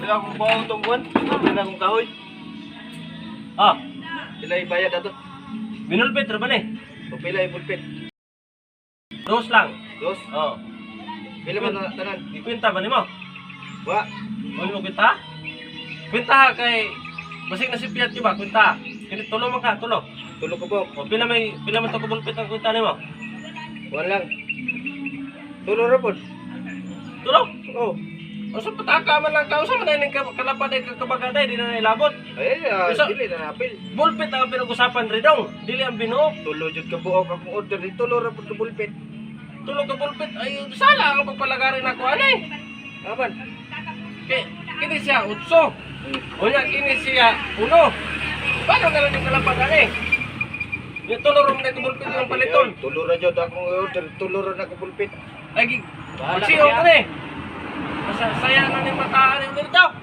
Wala akong bawang itong buwan. Wala akong kahoy. Ah, Sila ibayad ato. binulpit ra ba ni? Pagpila ipulpit. Dos lang. Dos. Oh. Pila man na tanan. Ikwenta ba nimo? Wa. Ano mo kwenta? Kwenta kay basig na si Piat ba? Kwenta. Kini tulo man ka, tulo. Tulo ko po. O pila may pila man to kubulpit ang kwenta nimo? Wala lang. Tulo ra po. Tulo. Oh. O sa pataka man lang ka, usa man na ning kalapad ay kabagaday di na ilabot. Ay, Isa- dili na apil. Bulpit ang pinag-usapan ridong, dili ang binuok. Tulo jud ka buok akong order. di Tulo ra ka bulpit. Tulo ka bulpit ay sala ang pagpalagarin ako ani. Aman. Kay kini siya utso. O niya kini siya uno. Paano na lang yung kalapad ani? Yung tulo ron na kubulpit yung paliton. Tulo ra jud akong order. Tulo ra na ka bulpit. Ay, Bahala magsiyo ka ka ni. Masa Saya na ni matahan yung.